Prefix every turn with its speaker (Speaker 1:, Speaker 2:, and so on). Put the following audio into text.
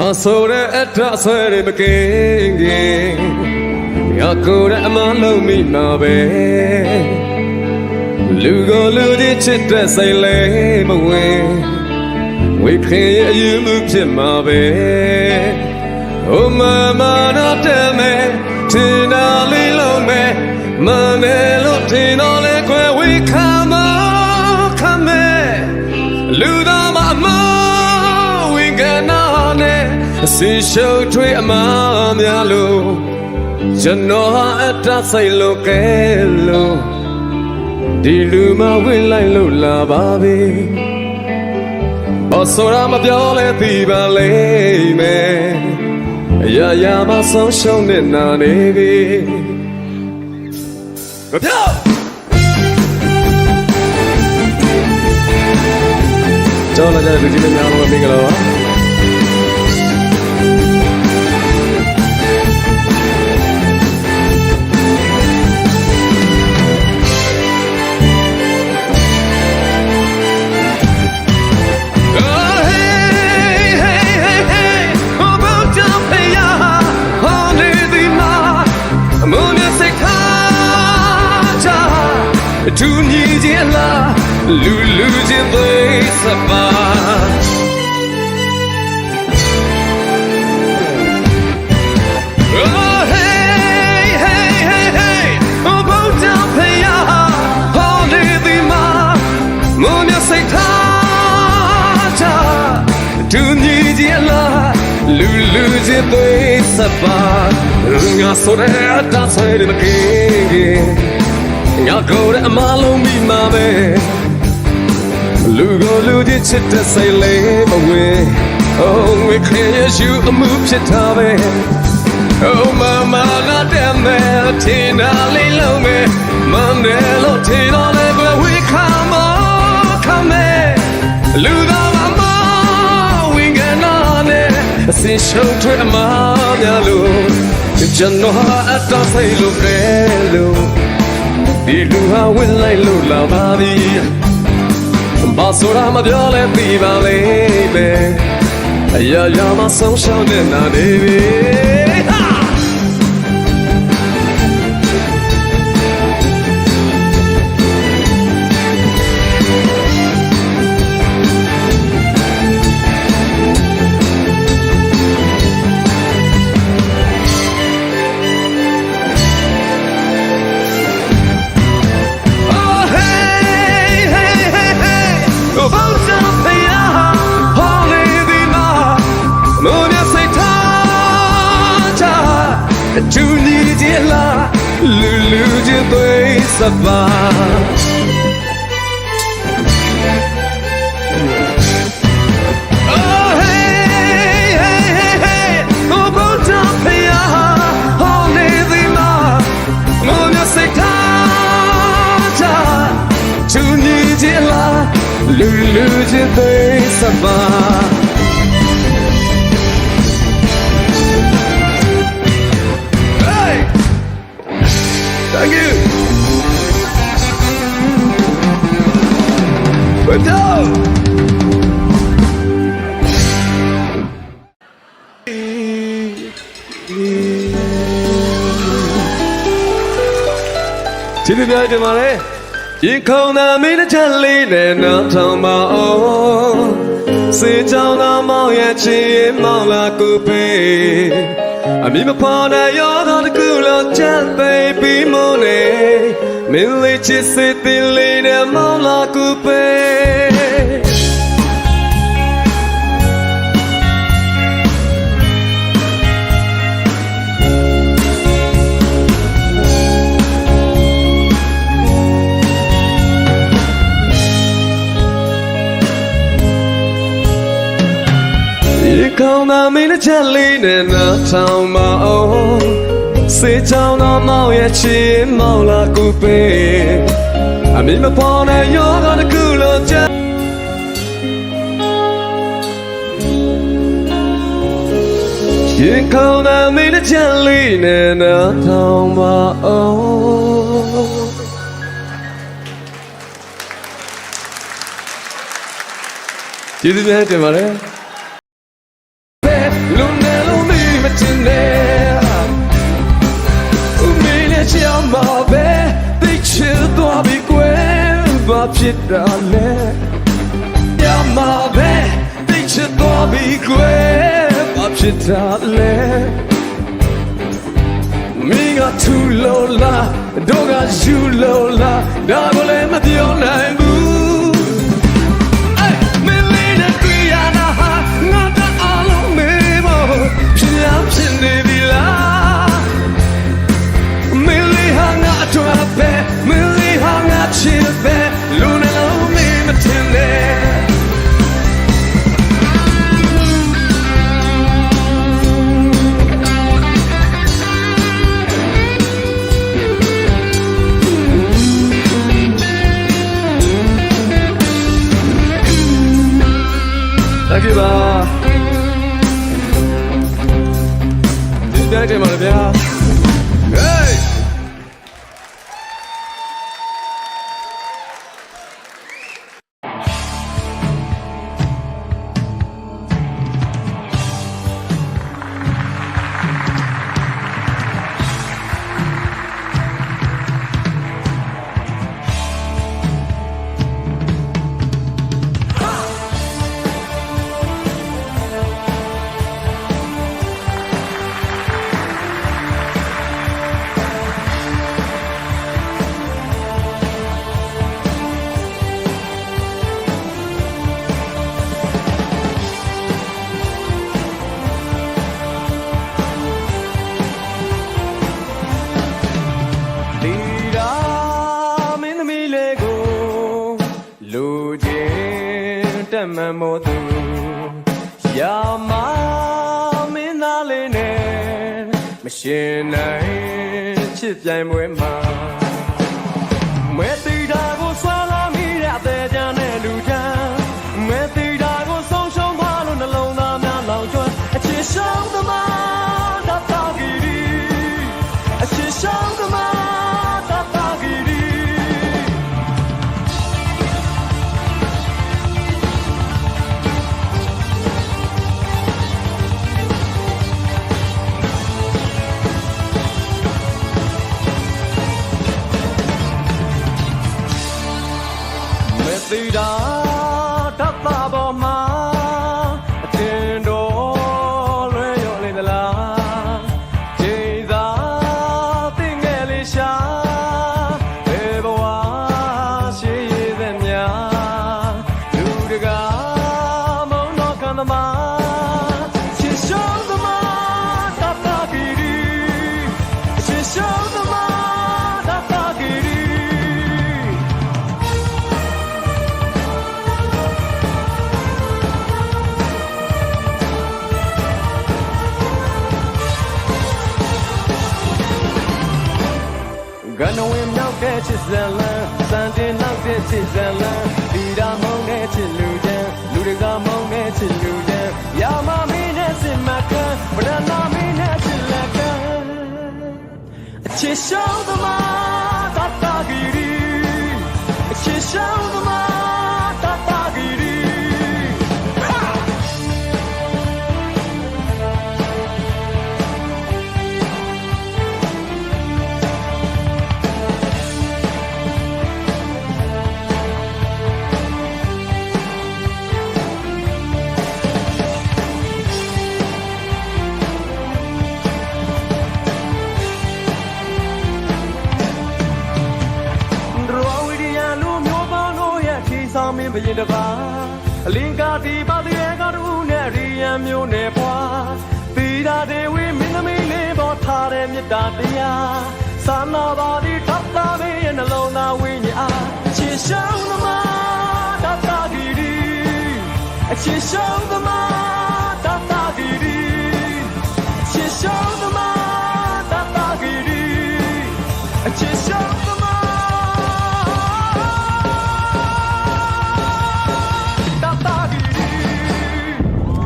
Speaker 1: ငါဆိုတဲ့အထဆွဲတွေမကင်းခင်ငါကိုယ်တဲ့အမလုံးမိမှာပဲလူကိုလူဒီချစ်တဲ့စိတ်လေးမဝင်ဝိခင်ရဲ့အယူမှုဖြစ်မှာပဲဟိုမမနာတဲ့မဲတင်နာလေးလုံးမဲမနဲ့လို့တင်တော် အစီရှုပ်ထွေးအမများလို့ကျွန်တော်ဟာအတ္တစိတ်လို့ကဲလို့ဒီလူမဝင်လိုက်လို့လာပါပြီဘောစောရမပြောလဲသိပါလိမ့်မယ်အရာရာမဆုံးရှုံးနေနာနေပြီမပြောကျောင်းလာကြတဲ့လူကြီးတွေများလို့မင်္ဂလာပါ သူညီချင်းလားလူလူချင်းသိစပါ Oh, hey, hey, hey, hey. Oh, boat down, pay ya. Holy the ma. Moon, you say, ta. Tu ni di la. Lulu, di be sapa. Nga so de ta sai de ke. Nga go de ma lo mi ma be. လူကိုလူချင်းချစ်တဲ့စိတ်လေးမဝင်။ Oh ဝေခင်ရရှုအမှုဖြစ်တာပဲ Oh mama got them there Tina lay low me Mandela Tina lay where we come on come in Luda mama we get on it Sin show to a mama lo Jano ha atta say lo ke lo Di lu ha win like lo la ba bi Ba so ra ma ပြောလဲသိပါလိမ့်မယ်အရာရာမဆုံးရှုံးတဲ့နာနေပြီ 吧。哦嘿嘿嘿嘿，我不想陪呀，好你的妈，我要谁他家，祝你见啦，绿绿的对什么？Thank you. But no! ကျေးဇူးများတင်ပါတယ်ရင်ခုန်သာမင်းတစ်ချက်လေးနဲ့နောက်ထောင်ပါအောင်စေကြောင်းသာမောင်ရဲ့ချီရင်မောင်လာကိုပေးအမိမဖော်တဲ့ရောတော်တ သိပြီးမနေမင်းလေးချစ်စေတဲ့လေးနဲ့မောင်လာကိုပေးရေကောင်းသာမင်းတစ်ချက်လေးနဲ့နောက်ထောင်မအောင်စေချောင်းတော်မောင်ရဲ့ချီမောင်လာကူပေးအမိမပေါ်တဲ့ယောဂတစ်ခုလုံးချက်ရေကောင်းသာမင်းတစ်ချက်လေးနဲ့နောက်ထောင်မအောင်ကျေးဇူးများတင်ပါတယ် ဖြစ်တာလဲညမှာပဲတိတ်ချသွားပြီကွယ်ဘာဖြစ်တာလဲမင်းကထူလို့လားတို့ကယူလို့လားဒါကိုလည်းမပြောနိုင် ဒီတိုင်းတယ်မှာ မှန်မို့သူရာမမင်းသားလေးနဲ့မရှင်နိုင်ချစ်ပြိုင်ပွဲမှာမဲတီတာကိုဆွာလာမိတဲ့အသေးချမ်းတဲ့လူချမ်းမဲတီတာကိုဆုံးရှုံးသွားလို့နှလုံးသားများလောင်ကျွမ်းအချစ်ရှောင်းသမား က်တဲ့ချစ်စံလန်းစံတင်နောက်တဲ့ချစ်စံလန်းဒီတာမုံတဲ့ချစ်လူချမ်းလူတွေကမုံတဲ့ချစ်လူချမ်းရာမမင်းနဲ့စင်မကန်ဗဒနာမင်းနဲ့ချစ်လက်ကန်အချစ်ရှောင်းသမား င်မင်းဘရင်တပါအလင်္ကာတီပါတရေကတူနဲ့ရိယံမျိုးနဲ့ပွားသီတာဒေဝီမင်းသမီးလေးပေါ်ထားတဲ့မေတ္တာတရားသာနာပါဒီထပ်တာမင်းရဲ့နှလုံးသားဝိညာဉ်အားချစ်ရှောင်းသမားတတ်တာဂီဒီအချစ်ရှောင်းသမား